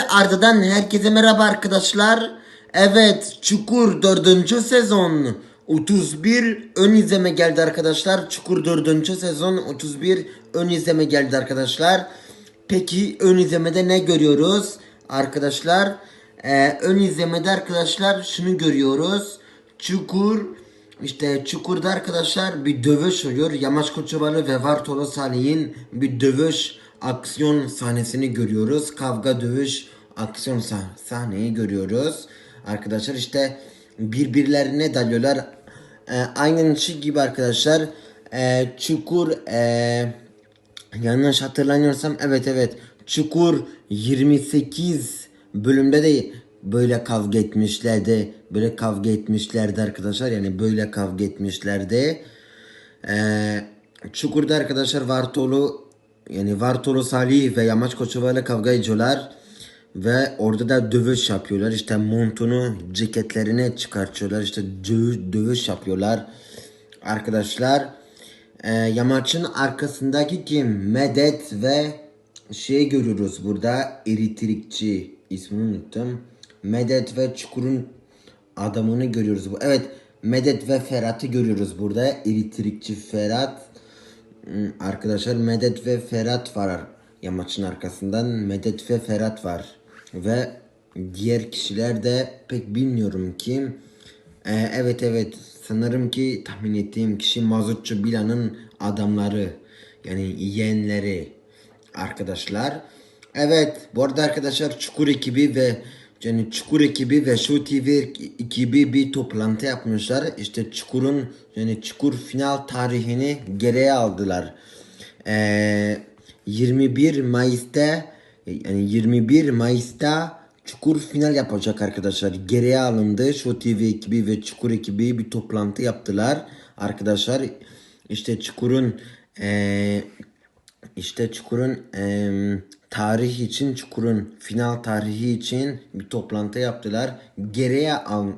Arda'dan herkese merhaba arkadaşlar. Evet Çukur 4. sezon 31 ön izleme geldi arkadaşlar. Çukur 4. sezon 31 ön izleme geldi arkadaşlar. Peki ön izlemede ne görüyoruz? Arkadaşlar Ee, ön izlemede arkadaşlar şunu görüyoruz. Çukur işte Çukur'da arkadaşlar bir dövüş oluyor. Yamaç Koçovalı ve Vartolo Salih'in bir dövüş aksiyon sahnesini görüyoruz. Kavga dövüş aksiyon sah- sahneyi görüyoruz. Arkadaşlar işte birbirlerine dalıyorlar. Ee, aynen şey gibi arkadaşlar. Ee, Çukur ee, yanlış hatırlamıyorsam evet evet Çukur 28 bölümde de böyle kavga etmişlerdi. Böyle kavga etmişlerdi arkadaşlar. Yani böyle kavga etmişlerdi. Ee, Çukur'da arkadaşlar Vartolu yani Vartolu Salih ve Yamaç Koçova ile kavga ediyorlar. Ve orada da dövüş yapıyorlar. İşte montunu, ceketlerini çıkartıyorlar. İşte dövüş, dövüş yapıyorlar. Arkadaşlar e, Yamaç'ın arkasındaki kim? Medet ve şey görüyoruz burada. Eritrikçi ismini unuttum. Medet ve Çukur'un adamını görüyoruz. bu. Evet Medet ve Ferhat'ı görüyoruz burada. Eritrikçi Ferhat. Hmm, Arkadaşlar Medet ve Ferhat var yamaçın arkasından. Medet ve Ferhat var. Ve diğer kişiler de pek bilmiyorum kim. Ee, evet evet sanırım ki tahmin ettiğim kişi Mazutçu Bila'nın adamları. Yani yeğenleri arkadaşlar. Evet bu arada arkadaşlar Çukur ekibi ve yani Çukur ekibi ve Show TV ekibi bir toplantı yapmışlar. İşte Çukur'un yani Çukur final tarihini geriye aldılar. Ee, 21 Mayıs'ta yani 21 Mayıs'ta Çukur final yapacak arkadaşlar. Geriye alındı. Show TV ekibi ve Çukur ekibi bir toplantı yaptılar. Arkadaşlar işte Çukur'un eee işte Çukur'un eee tarih için Çukur'un final tarihi için bir toplantı yaptılar. Geriye al,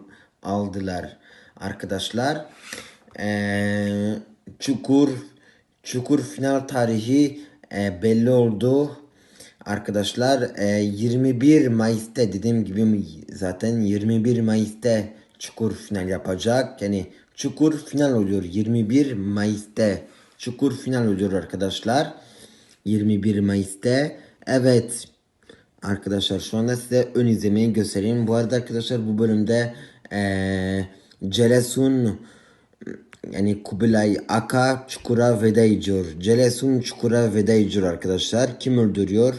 aldılar arkadaşlar. Eee, Çukur Çukur final tarihi eee, belli oldu. Arkadaşlar eee, 21 Mayıs'ta dediğim gibi zaten 21 Mayıs'ta Çukur final yapacak. Yani Çukur final oluyor 21 Mayıs'ta. Çukur final oluyor arkadaşlar. 21 Mayıs'ta. Evet. Arkadaşlar şu anda size ön izlemeyi göstereyim. Bu arada arkadaşlar bu bölümde eee Celesun yani Kubilay Aka Çukur'a veda ediyor. Celesun Çukur'a veda ediyor arkadaşlar. Kim öldürüyor?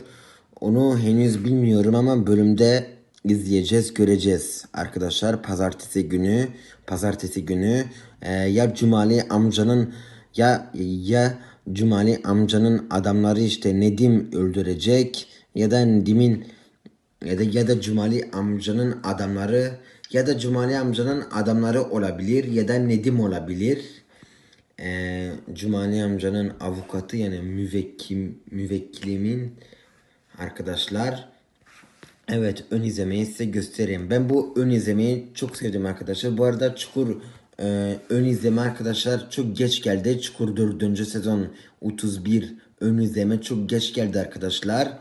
Onu henüz bilmiyorum ama bölümde izleyeceğiz, göreceğiz. Arkadaşlar pazartesi günü, pazartesi günü eee, ya Cumali amcanın ya ya Cumali amcanın adamları işte Nedim öldürecek ya da Nedim'in ya da ya da Cumali amcanın adamları ya da Cumali amcanın adamları olabilir ya da Nedim olabilir. Ee, Cumali amcanın avukatı yani müvekkil, müvekkilimin arkadaşlar. Evet ön izlemeyi size göstereyim. Ben bu ön izlemeyi çok sevdim arkadaşlar. Bu arada Çukur e, ön izleme arkadaşlar çok geç geldi. Çukur 4. sezon 31 ön izleme çok geç geldi arkadaşlar.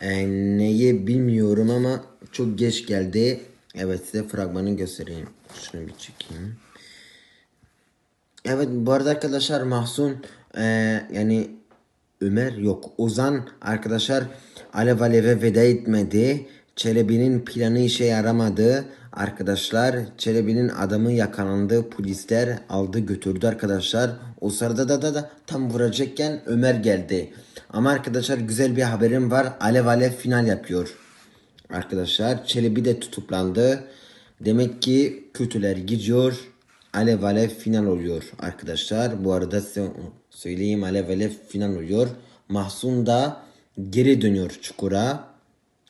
E, neyi bilmiyorum ama çok geç geldi. Evet size fragmanı göstereyim. Şunu bir çekeyim. Evet bu arada arkadaşlar Mahsun e, yani Ömer yok Ozan arkadaşlar Alev Alev'e veda etmedi. Çelebi'nin planı işe yaramadı. Arkadaşlar Çelebi'nin adamı yakalandı. Polisler aldı götürdü arkadaşlar. O sırada da, da, da tam vuracakken Ömer geldi. Ama arkadaşlar güzel bir haberim var. Alev Alev final yapıyor. Arkadaşlar Çelebi de tutuklandı. Demek ki kötüler gidiyor. Alev Alev final oluyor arkadaşlar. Bu arada size söyleyeyim Alev Alev final oluyor. Mahsun da geri dönüyor çukura.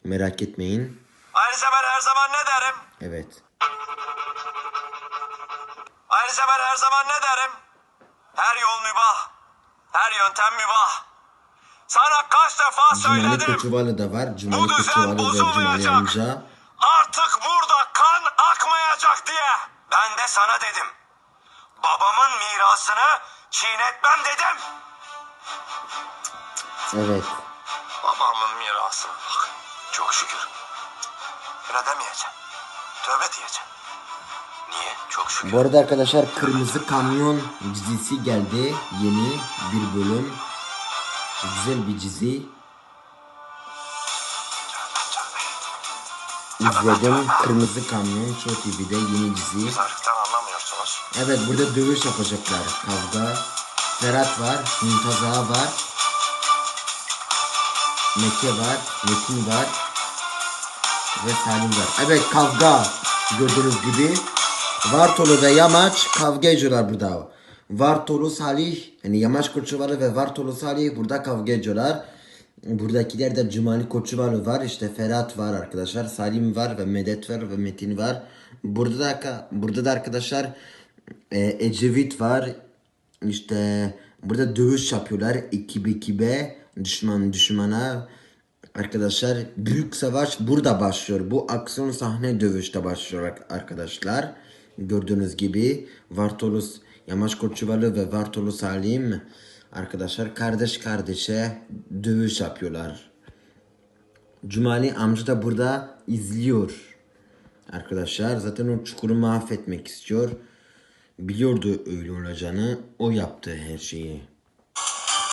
Merak etmeyin. Ayrıca ben her zaman ne derim? Evet. Ayrıca ben her zaman ne derim? Her yol mübah. Her yöntem mübah. Sana kaç defa Cumali söyledim. Koçuvalı da var. Bu Cumali düzen Koçuvalı Cumali bozulmayacak. amca. Artık burada kan akmayacak diye. Ben de sana dedim. Babamın mirasını çiğnetmem dedim. Evet. Babamın mirasına bak. Çok şükür. Redemeyeceğim. Tövbe diyeceğim. Niye? Çok şükür. Bu arada arkadaşlar Kırmızı Kamyon dizisi geldi. Yeni bir bölüm. Güzel bir dizi. İzledim. Kırmızı Kamyon Show TV'de yeni dizi. Tarihten anlamıyorsunuz. Evet burada dövüş yapacaklar. Kavga. Ferhat var. Mümtaz Ağa var. Mete var. Metin var. Ve Salim var. Evet kavga. Gördüğünüz gibi. Vartolu ve Yamaç kavga ediyorlar burada. Vartolu Salih. Yani Yamaç Koçuvalı ve Vartolu Salih burada kavga ediyorlar. Buradakiler de Cumali Koçuvalı var. işte Ferhat var arkadaşlar. Salim var ve Medet var ve Metin var. Burada da burada da arkadaşlar e, Ecevit var. İşte burada dövüş yapıyorlar. Ekibe ekibe. Düşman düşmana. Arkadaşlar büyük savaş burada başlıyor. Bu aksiyon sahne dövüşte başlıyor arkadaşlar. Gördüğünüz gibi Vartolus Yamaç Koçuvalı ve Vartolu Salim arkadaşlar kardeş kardeşe dövüş yapıyorlar. Cumali amca da burada izliyor. Arkadaşlar zaten o çukuru mahvetmek istiyor. Biliyordu öyle olacağını. O yaptı her şeyi.